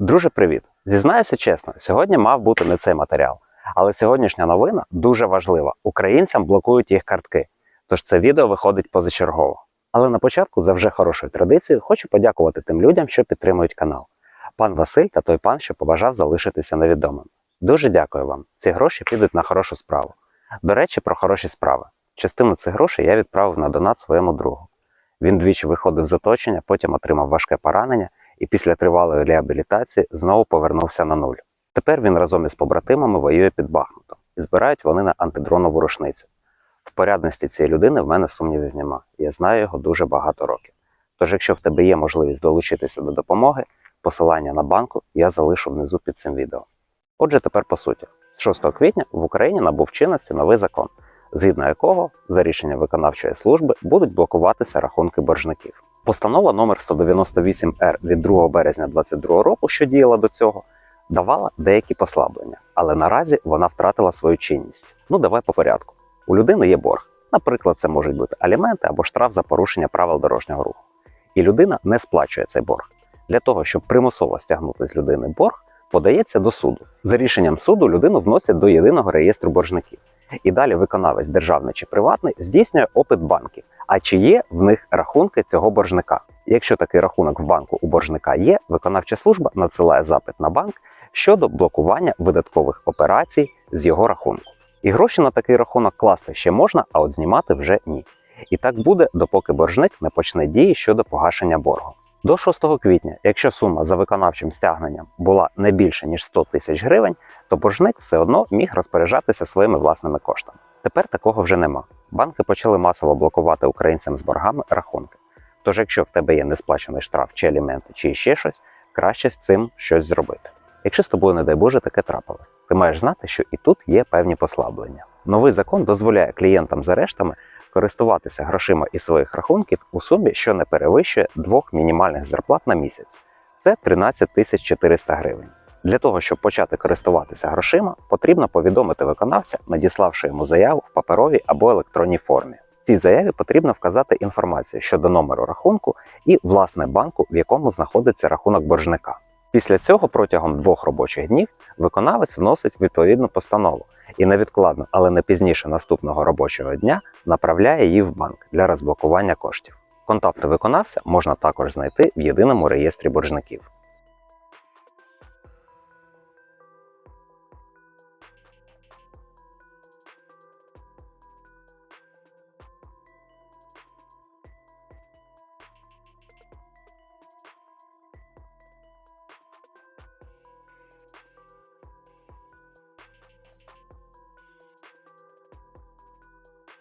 Друже, привіт! Зізнаюся чесно, сьогодні мав бути не цей матеріал. Але сьогоднішня новина дуже важлива. Українцям блокують їх картки. Тож це відео виходить позачергово. Але на початку, за вже хорошою традицією, хочу подякувати тим людям, що підтримують канал. Пан Василь та той пан, що побажав залишитися невідомим. Дуже дякую вам. Ці гроші підуть на хорошу справу. До речі, про хороші справи. Частину цих грошей я відправив на донат своєму другу. Він двічі виходив з оточення, потім отримав важке поранення і після тривалої реабілітації знову повернувся на нуль. Тепер він разом із побратимами воює під Бахмутом і збирають вони на антидронову рушницю. В порядності цієї людини в мене сумнівів нема. Я знаю його дуже багато років. Тож, якщо в тебе є можливість долучитися до допомоги, посилання на банку я залишу внизу під цим відео. Отже, тепер по суті, з 6 квітня в Україні набув чинності новий закон, згідно якого за рішенням виконавчої служби будуть блокуватися рахунки боржників. Постанова номер 198 р від 2 березня 2022 року, що діяла до цього, давала деякі послаблення, але наразі вона втратила свою чинність. Ну давай по порядку. У людини є борг. Наприклад, це можуть бути аліменти або штраф за порушення правил дорожнього руху. І людина не сплачує цей борг. Для того, щоб примусово стягнути з людини борг, подається до суду. За рішенням суду людину вносять до єдиного реєстру боржників. І далі виконавець державний чи приватний здійснює опит банків. А чи є в них рахунки цього боржника? Якщо такий рахунок в банку у боржника є, виконавча служба надсилає запит на банк щодо блокування видаткових операцій з його рахунку. І гроші на такий рахунок класти ще можна, а от знімати вже ні. І так буде, допоки боржник не почне дії щодо погашення боргу. До 6 квітня, якщо сума за виконавчим стягненням була не більше ніж 100 тисяч гривень, то боржник все одно міг розпоряджатися своїми власними коштами. Тепер такого вже нема. Банки почали масово блокувати українцям з боргами рахунки. Тож, якщо в тебе є несплачений штраф чи аліменти, чи ще щось, краще з цим щось зробити. Якщо з тобою, не дай Боже, таке трапилось, ти маєш знати, що і тут є певні послаблення. Новий закон дозволяє клієнтам з арештами користуватися грошима із своїх рахунків у сумі, що не перевищує двох мінімальних зарплат на місяць. Це 13 тисяч 400 гривень. Для того, щоб почати користуватися грошима, потрібно повідомити виконавця, надіславши йому заяву в паперовій або електронній формі. В цій заяві потрібно вказати інформацію щодо номеру рахунку і власне банку, в якому знаходиться рахунок боржника. Після цього протягом двох робочих днів виконавець вносить відповідну постанову і невідкладно, але не пізніше наступного робочого дня направляє її в банк для розблокування коштів. Контакти виконавця можна також знайти в єдиному реєстрі боржників.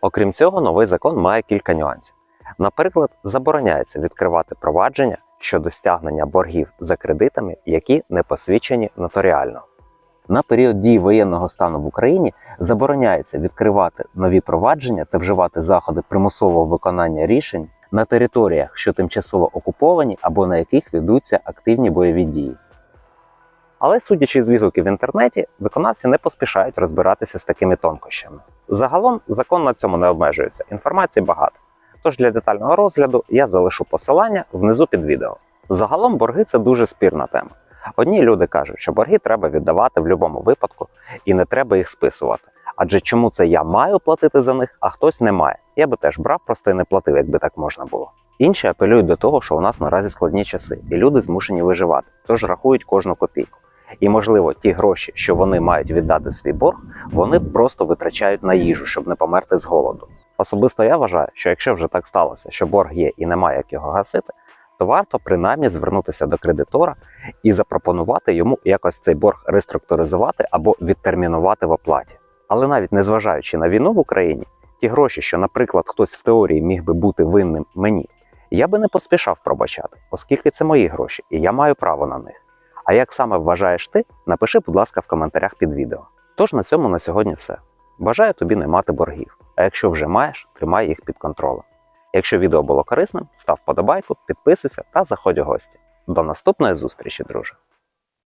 Окрім цього, новий закон має кілька нюансів. Наприклад, забороняється відкривати провадження щодо стягнення боргів за кредитами, які не посвідчені нотаріально. На період дії воєнного стану в Україні забороняється відкривати нові провадження та вживати заходи примусового виконання рішень на територіях, що тимчасово окуповані або на яких ведуться активні бойові дії. Але судячи з відгуків в інтернеті, виконавці не поспішають розбиратися з такими тонкощами. Загалом закон на цьому не обмежується, інформації багато. Тож для детального розгляду я залишу посилання внизу під відео. Загалом борги це дуже спірна тема. Одні люди кажуть, що борги треба віддавати в будь-якому випадку і не треба їх списувати. Адже чому це я маю платити за них, а хтось не має. Я би теж брав, просто і не платив, якби так можна було. Інші апелюють до того, що у нас наразі складні часи, і люди змушені виживати, тож рахують кожну копійку. І, можливо, ті гроші, що вони мають віддати свій борг, вони просто витрачають на їжу, щоб не померти з голоду. Особисто я вважаю, що якщо вже так сталося, що борг є і немає як його гасити, то варто принаймні звернутися до кредитора і запропонувати йому якось цей борг реструктуризувати або відтермінувати в оплаті. Але навіть незважаючи на війну в Україні, ті гроші, що, наприклад, хтось в теорії міг би бути винним мені, я би не поспішав пробачати, оскільки це мої гроші, і я маю право на них. А як саме вважаєш ти, напиши, будь ласка, в коментарях під відео. Тож на цьому на сьогодні все. Бажаю тобі не мати боргів, а якщо вже маєш, тримай їх під контролем. Якщо відео було корисним, став подобайку, підписуйся та заходь у гості. До наступної зустрічі, друже!